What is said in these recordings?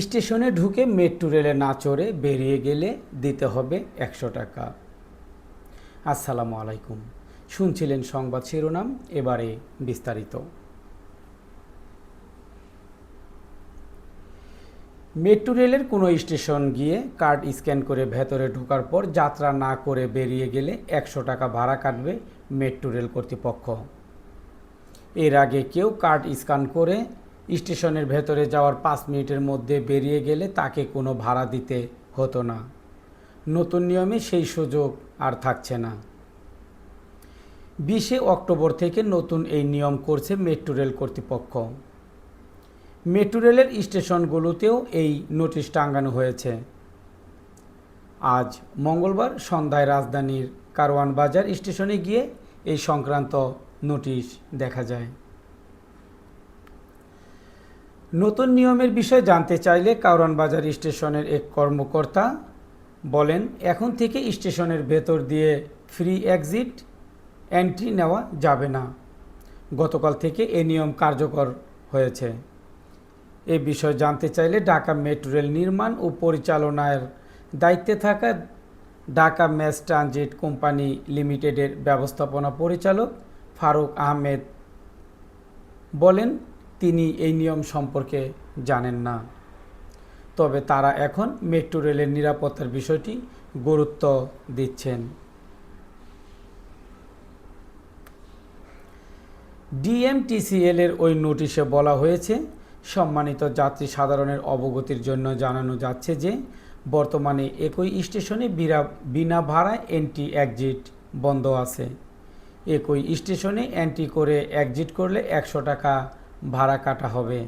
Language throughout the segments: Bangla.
স্টেশনে ঢুকে মেট্রো রেলে না চড়ে বেরিয়ে গেলে দিতে হবে একশো টাকা। আসসালামু আলাইকুম। শুনছিলেন সংবাদ শিরোনাম, এবারে বিস্তারিত। মেট্রো রেলের কোনো স্টেশন গিয়ে কার্ড স্ক্যান করে ভেতরে ঢোকার পর যাত্রা না করে বেরিয়ে গেলে একশো টাকা ভাড়া কাটবে মেট্রো রেল কর্তৃপক্ষ। এর আগে কেউ কার্ড স্ক্যান করে স্টেশনের ভেতরে যাওয়ার পাঁচ মিনিটের মধ্যে বেরিয়ে গেলে তাকে কোনো ভাড়া দিতে হতো না। নতুন নিয়মে সেই সুযোগ আর থাকছে না। বিশে অক্টোবর থেকে নতুন এই নিয়ম করছে মেট্রো রেল কর্তৃপক্ষ। মেট্রো রেলের স্টেশনগুলোতেও এই নোটিশ টাঙ্গানো হয়েছে। আজ মঙ্গলবার সন্ধ্যায় রাজধানীর কারওয়ান বাজার স্টেশনে গিয়ে এই সংক্রান্ত নোটিশ দেখা যায়। নতুন নিয়মের বিষয়ে জানতে চাইলে কারওয়ান বাজার স্টেশনের এক কর্মকর্তা বলেন, এখন থেকে স্টেশনের ভেতর দিয়ে ফ্রি এক্সিট এন্ট্রি নেওয়া যাবে না। গতকাল থেকে এ নিয়ম কার্যকর হয়েছে। এ বিষয়ে জানতে চাইলে ঢাকা মেট্রো রেল নির্মাণ ও পরিচালনার দায়িত্বে থাকা ঢাকা ম্যাস ট্রানজিট কোম্পানি লিমিটেডের ব্যবস্থাপনা পরিচালক ফারুক আহমেদ বলেন তিনি এই নিয়ম সম্পর্কে জানেন না। তবে তারা এখন মেট্রো রেলের নিরাপত্তার বিষয়টি গুরুত্ব দিচ্ছেন। ডিএমটিসিএল এর ওই নোটিশে বলা হয়েছে, সম্মানিত যাত্রী সাধারণের অবগতির জন্য জানানো যাচ্ছে যে, বর্তমানে একই স্টেশনে বিরা, বিনা ভাড়ায় এন্ট্রি এক্সিট বন্ধ আছে। একই স্টেশনে এন্ট্রি করে এক্সিট করলে একশো টাকা ভাড়া কাটা হবে।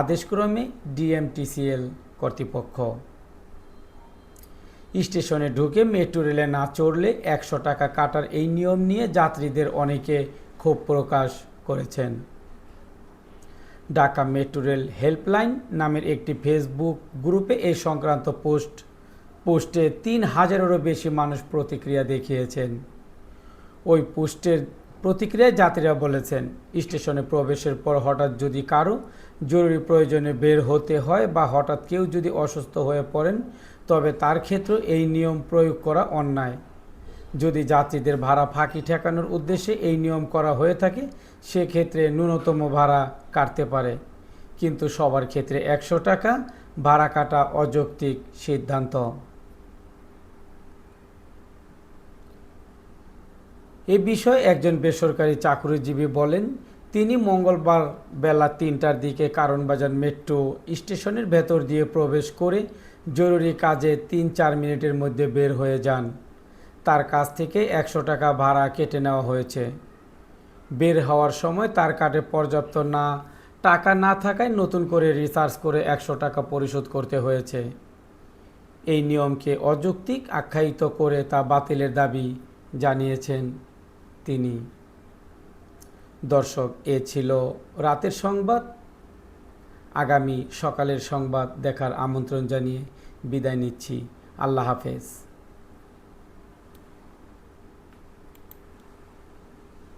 আদেশক্রমে ডিএমটিসিএল কর্তৃপক্ষ। স্টেশনে ঢুকে মেট্রো রেলে না চড়লে একশো টাকা কাটার এই নিয়ম নিয়ে যাত্রীদের অনেকে ক্ষোভ প্রকাশ করেছেন। ঢাকা মেট্রো রেল হেল্পলাইন নামের একটি ফেসবুক গ্রুপে এই সংক্রান্ত পোস্ট, পোস্টে তিন হাজারেরও বেশি মানুষ প্রতিক্রিয়া দেখিয়েছেন। ওই পোস্টের প্রতিক্রিয়ায় যাত্রীরা বলেছেন, স্টেশনে প্রবেশের পর হঠাৎ যদি কারও জরুরি প্রয়োজনে বের হতে হয় বা হঠাৎ কেউ যদি অসুস্থ হয়ে পড়েন, তবে তার ক্ষেত্রে এই নিয়ম প্রয়োগ করা অন্যায়। যদি যাত্রীদের ভাড়া ফাঁকি ঠেকানোর উদ্দেশ্যে এই নিয়ম করা হয়ে থাকে, সেক্ষেত্রে ন্যূনতম ভাড়া কাটতে পারে। কিন্তু সবার ক্ষেত্রে একশো টাকা ভাড়া কাটা অযৌক্তিক সিদ্ধান্ত। এ বিষয়ে একজন বেসরকারি চাকরিজীবী বলেন, তিনি মঙ্গলবার বেলা তিনটার দিকে কারণবাজার মেট্রো স্টেশনের ভেতর দিয়ে প্রবেশ করে জরুরি কাজে তিন চার মিনিটের মধ্যে বের হয়ে যান। তার কাছ থেকে একশো টাকা ভাড়া কেটে নেওয়া হয়েছে। বের হওয়ার সময় তার কার্ডে পর্যাপ্ত না, টাকা না থাকায় নতুন করে রিচার্জ করে একশো টাকা পরিশোধ করতে হয়েছে। এই নিয়মকে অযৌক্তিক আখ্যায়িত করে তা বাতিলের দাবি জানিয়েছেন। তিনি। দর্শক, এ ছিল রাতের সংবাদ। আগামী সকালের সংবাদ দেখার আমন্ত্রণ জানিয়ে বিদায় নিচ্ছি। আল্লাহ হাফেজ।